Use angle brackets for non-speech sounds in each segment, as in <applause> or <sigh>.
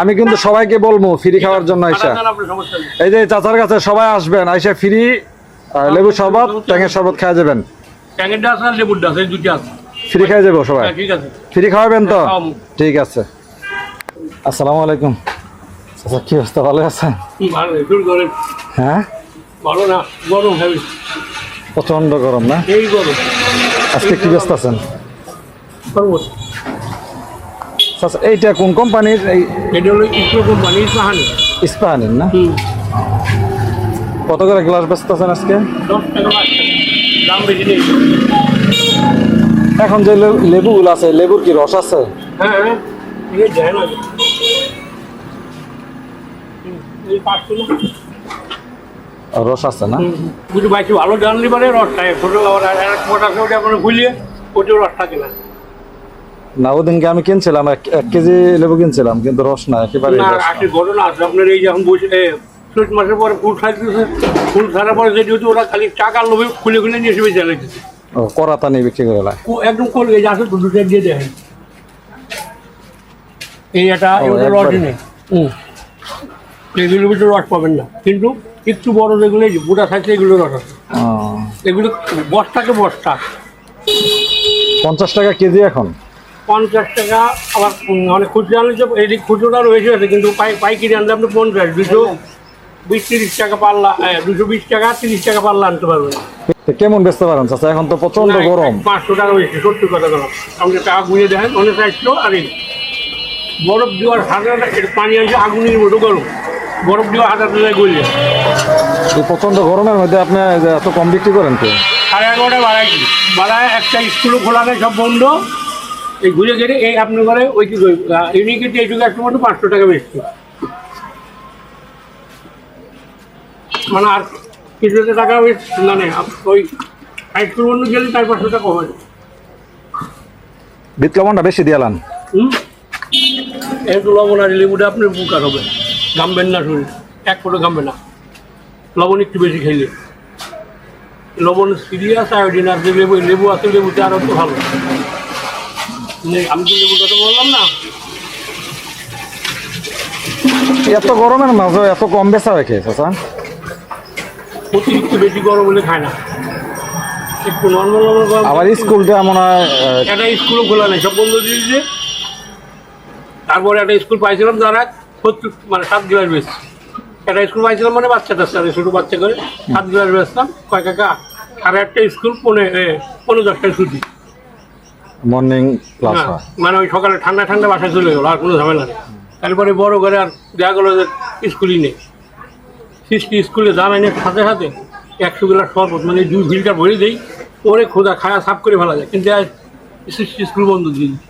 আমি কিন্তু সবাইকে বলব ফ্রি খাওয়ার জন্য আইসা। দেন আপনার সমস্যা নেই। এই যে চাচার কাছে সবাই আসবেন আইসা ফ্রি লেবু শরবত ট্যাঙের শরবত খাওয়া যাবেন। ফ্রি খাওয়া যাব সবাই। হ্যাঁ, ফ্রি খাওয়াবেন তো? ঠিক আছে। আসসালামু আলাইকুম। চাচা কি অবস্থা? ভালো আছেন? হ্যাঁ? ভালো না গরম প্রচণ্ড গরম না? এই গরম। আজকে কি ব্যস্ত আছেন? খরচ এইটা কোন কোম্পানির? এই এটা হলো ইসরো কোম্পানি ইস্পাহানির না? কত করে গ্লাস ব্যস্ত আছেন আজকে দাম বেশি নেই। এখন যে লেবুগুলো আছে লেবুর কি রস আছে? হ্যাঁ হ্যাঁ। রস আছে না? বাইশে ভালো জানলি পারে রস থাকে ছোটো আবার এক মোটা আছে ওটা কোনো গুলিয়ে ওটাও রস থাকে না। না ওদিনকে আমি কিনছিলাম এক কেজি লেবু কিনছিলাম কিন্তু রস না একেবারে ঘটনা আছে আপনার এই যখন বসে চৈত মাসের পরে ফুল ছাড়তেছে ফুল ছাড়ার পরে যেটি ওরা খালি টাকার লোভে খুলে খুলে নিয়ে এসে বেঁচে লাগতেছে ও করাতা নিয়ে বিক্রি করে একদম গেছে আসলে দুটো দিয়ে দেয় এই এটা এগুলো রসই নেই। এগুলোর ভিতরে রস পাবেন না। কিন্তু একটু বড় যেগুলো গোটা থাকছে এগুলো রস আছে। এগুলো বস্তাকে বস্তা। পঞ্চাশ টাকা কেজি এখন? পঞ্চাশ টাকা আবার মানে খুচরা আনলে যে এদিক খুচরোটা রয়েছে আছে কিন্তু পাই পাইকারি আনলে আপনি পঞ্চাশ দুশো বিশ তিরিশ টাকা পাল্লা দুশো বিশ টাকা তিরিশ টাকা পাল্লা আনতে পারবেন। কেমন বেচতে পারেন চাচা? এখন তো প্রচণ্ড গরম। পাঁচশো টাকা রয়েছে সত্যি কথা বললাম আপনি টাকা গুঁজে দেখেন অনেক চাইছিল আর এই বরফ দেওয়ার হাজার পানি আনছে আগুনের মতো গরম। বরফ দেওয়া হাজার টাকা গলিয়ে এই প্রচণ্ড গরমের মধ্যে আপনি এত কম বিক্রি করেন তো? সাড়ে এগারোটা বাড়াইছি বাড়ায় একটা স্কুলও খোলা নেই সব বন্ধ। এই ঘুরে ঘুরে এই আপনি করে ওই কি ইউনিকেটি এইটুকু একটু মতো পাঁচশো টাকা বেশি। মানে আর কিছু টাকা ওই মানে ওই হাইস্কুল বন্ধ গেলে চার পাঁচশো টাকা কমে বিট লবণটা বেশি দিয়ালান হুম? একটু লবণ আর লেবুটা আপনার বুকার হবে। গামবেন না শরীর এক ফোটো গামবে না। লবণ একটু বেশি খাইলে। লবণ সিরিয়াস আয়োডিন আছে লেবু লেবু আছে লেবুতে আরও তো ভালো। আমি তো লেবুর কথা বললাম না। এত গরমের মাঝে এত কম বেচা রেখে চাচা? অতিরিক্ত বেশি গরম হলে খায় না। একটু নর্মাল নর্মাল গরম আবার স্কুলটা মনে হয় একটা স্কুলও খোলা নেই। সব বন্ধ দিয়ে দিয়েছে। তারপরে একটা স্কুল পাইছিলাম যারা সত্তর মানে সাত গ্লাস বেশ একটা স্কুল পাইছিলাম মানে বাচ্চা টাচ্চা ছোটো বাচ্চা করে। সাত গ্লাস বেচতাম কয় কাকা? সাড়ে আটটা স্কুল পনে পনেরো দশটায় ছুটি। মর্নিং ক্লাস হ্যাঁ, মানে ওই সকালে ঠান্ডা ঠান্ডা বাসায় চলে গেলো আর কোনো ঝামেলা নেই। তারপরে বড় করে আর দেখা গেলো যে স্কুলই নেই। সৃষ্টি স্কুলে দাঁড়ায় নিয়ে সাথে সাথে একশো গ্লাস শরবত মানে দুই ফিল্টার ভরে দেই ওরে খোদা খায়া সাফ করে ফেলা যায়। কিন্তু সৃষ্টি স্কুল বন্ধ দিয়ে দিই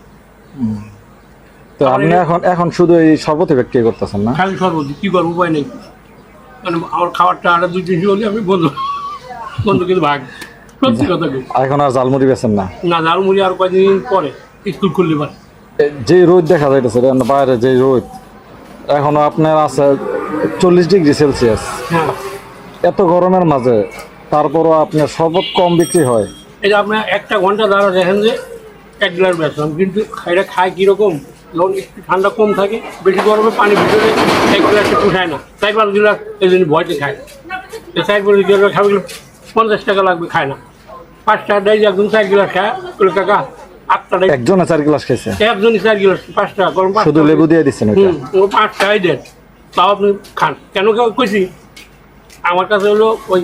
তো আপনি এখন এখন শুধু এই শরবতে বিক্রি করতেছেন না? খালি সর্বদি কী করব উপায় নেই। মানে আমার খাবারটা আটা দুই তিনশো হলে আমি বন্ধ বন্ধ কিন্তু ভাগ। সত্যি কথা এখন আর জালমুড়ি বেচেন না? না ঝালমুড়ি আর কয়েকদিন পরে স্কুল খুললে পারে। যে রোদ দেখা যাইতেছে বাইরে যে রোদ এখনও আপনার আছে চল্লিশ ডিগ্রি সেলসিয়াস। হ্যাঁ। এত গরমের মাঝে তারপরও আপনার শরবত কম বিক্রি হয়। এটা আপনার একটা ঘণ্টা দ্বারা দেখেন যে এক গ্লাস বেচলাম কিন্তু এটা খায় কীরকম? যখন একটু ঠান্ডা কম থাকে বেশি গরমে পানি ভিতরে এক গ্লাসে পুষায় না। চার পাঁচ গ্লাস এই জন্য ভয়তে খায়। চার পাঁচ গ্লাস খাবে পঞ্চাশ টাকা লাগবে খায় না। পাঁচটা দেয় একজন চার গ্লাস খায়। বলে কাকা আটটা দেয় একজনে চার গ্লাস খেয়েছে একজনই চার গ্লাস পাঁচ টাকা গরম শুধু। লেবু দিয়ে দিচ্ছেন ও পাঁচ টাকাই দেন। তাও আপনি খান। কেন কেউ কইছি আমার কাছে হলো ওই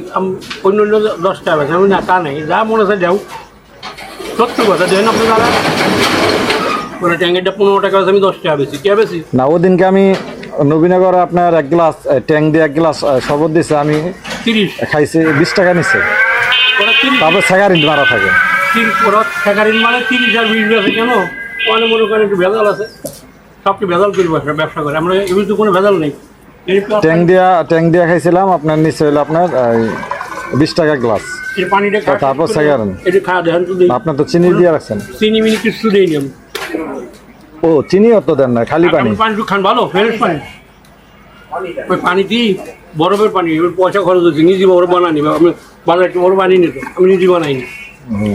অন্য অন্য দশ টাকা বেছে আমি না তা নেই। যা মনে আছে যাও সত্যি কথা দেন আপনি দাদা ওরা ট্যাঙ্গেরটা পনেরো টাকা আছে আমি দশ টাকা বেশি কে বেশি না ওদিনকে আমি নবীনগরে আপনার এক গ্লাস ট্যাং দিয়ে এক গ্লাস শরবত দিছে আমি তিরিশ। খাইছি বিশ টাকা নিচ্ছে তারপরে মারা থাকে। ওরা মানে তিরিশ আর বিশ বেছে কেন? ওখানে মনে করেন একটু ভেজাল আছে। সবকে ভেজাল করি ব্যবসা করে। আমরা তো কোনো ভেজাল নেই। ট্যাং দিয়া ট্যাং দিয়া খাইছিলাম আপনার নিচে হলো আপনার বিশ টাকা গ্লাস। পানিটা তারপর সেগারেন। এটা খাওয়া দেন তো দিই। আপনার তো চিনি দিয়ে রাখছেন। চিনি মিনি কিছু দিই নি। ও চিনি অত দেন না খালি পানি। পানি খান ভালো ফ্রেশ পানি। ওই পানি দিই। বরফের পানি এবার পয়সা খরচ হচ্ছে নিজে বরফ বানানি আমি বাজার একটু বরফ বানিয়ে নিত আমি নিজে বানাইনি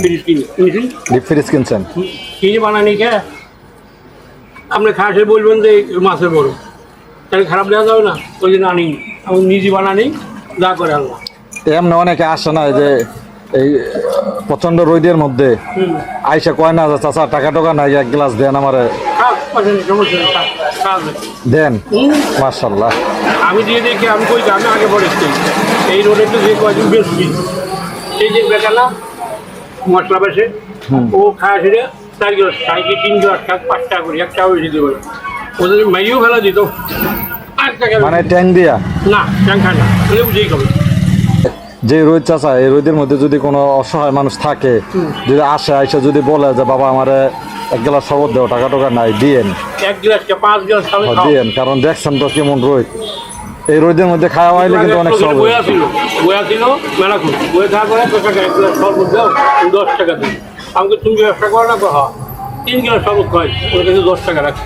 ফ্রিজ কিনি ডিপ ফ্রিজ কিনছেন? কিনে বানানি কে? আপনি খাসে বলবেন যে মাছের বরফ। তাহলে খারাপ দেওয়া যাবে না ওই জন্য আনি আমি নিজে বানানি যা করে আল্লাহ এমনি অনেকে আসে না যে এই প্রচণ্ড রোদের মধ্যে। আইসা কয় না চাচা টাকা টাকা নাই এক গ্লাস দেন আমারে। সমস্যা। দেন মার্শাল্লাহ আমি দিয়ে দেখি আমি কই আমি আগে এসেছি। এই রোডে তো যে কয়দিন বেশি। এই যে বেকার না মশলা ও খায় সেটা চার গ্লাস তিন গ্লাস খাক পাঁচ টাকা করি এক টাকা বেশি দেবে ওদের ফেলা দিত। আর মানে ট্যাং দিয়া? না ট্যাং খায় না। বুঝেই খাবে। যে রোদ চাচা এই রোদের মধ্যে যদি কোনো অসহায় মানুষ থাকে যদি আসে আইসা যদি বলে যে বাবা আমারে এক গ্লাস শরবত দেও টাকা টাকা নাই দিয়েন। এক গ্লাস কে পাঁচ গ্লাস খাবে খাও। দিয়েন কারণ দেখছেন তো কেমন রোদ। এই রোদের মধ্যে খাওয়া হইলে কিন্তু অনেক সহজ বইয়া ছিল বইয়া ছিল মেলা খুব বইয়ে থাকার পরে তোকে এক গ্লাস শরবত দাও দশ টাকা দিই আমাকে তুমি ব্যবসা করো না তো হ্যাঁ। তিন গ্লাস শরবত খাই ওর কাছে দশ টাকা রাখছি।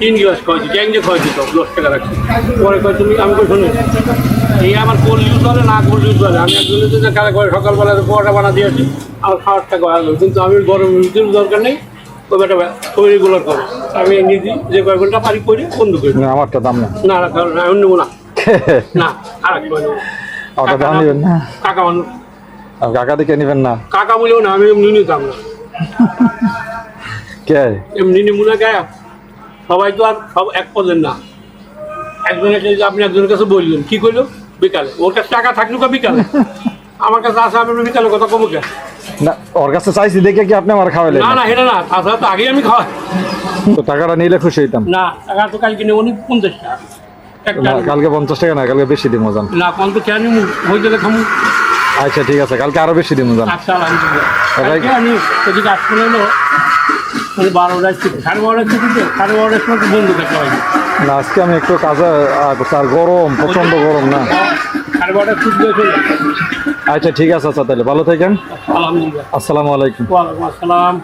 তিন গ্লাস খাওয়াইছি দিয়ে খাওয়াইছি তো দশ টাকা রাখছি। পরে কয় তুমি আমি কই শুনি এই আমার কোল ইউজ করে না কোল ইউজ করে। আমি একজনের কারা করে সকালবেলা পরোটা বানা দিয়েছি আমার খাওয়ার টাকা কিন্তু আমি গরম রুটির দরকার নেই। ওই বেটা তৈরিগুলো করে আমি নিজে যে কয় ঘণ্টা পারি করি বন্ধ করি। না, আমারটা দাম না না আমি নেব না। <laughs> না আর এক। ওটা দাম নিবেন না। কাকা মানুষ কাকা নিবেন না। কাকা বলেও না আমি এমনি নিতাম না কে? এমনি নিবো না গায়া। সবাই তো আর সব এক পদের না। একজনের কাছে আপনি একজনের কাছে বললেন কি করল বিকালে। ওর কাছে টাকা থাকল কা বিকালে? <laughs> আমার কাছে আসে আমি বিকালে কথা কমো কে না ওর কাছে চাইছি দেখে কি আপনি আমার খাওয়াইলেন? না না এটা না তাছাড়া তো আগেই আমি খাওয়াই। তো টাকাটা নিলে খুশি হইতাম। না টাকা তো কালকে নেব নি পঞ্চাশ টাকা। কালকে পঞ্চাশ টাকা না কালকে বেশি দিব জান। না তো কেন হয়ে গেলে খামু। আচ্ছা ঠিক আছে কালকে আরও বেশি দিব জান। আচ্ছা আলহামদুলিল্লাহ কালকে আমি মানে সাড়ে সাড়ে বারোটার সময় বন্ধ থাকতে হয় না আজকে আমি একটু কাজে আর গরম প্রচণ্ড গরম না। সাড়ে বারোটায় ছুটি চলে। আচ্ছা ঠিক আছে আচ্ছা তাহলে ভালো থাকেন। আলহামদুলিল্লাহ। আসসালামু আলাইকুম। ওয়ালাইকুম আসসালাম।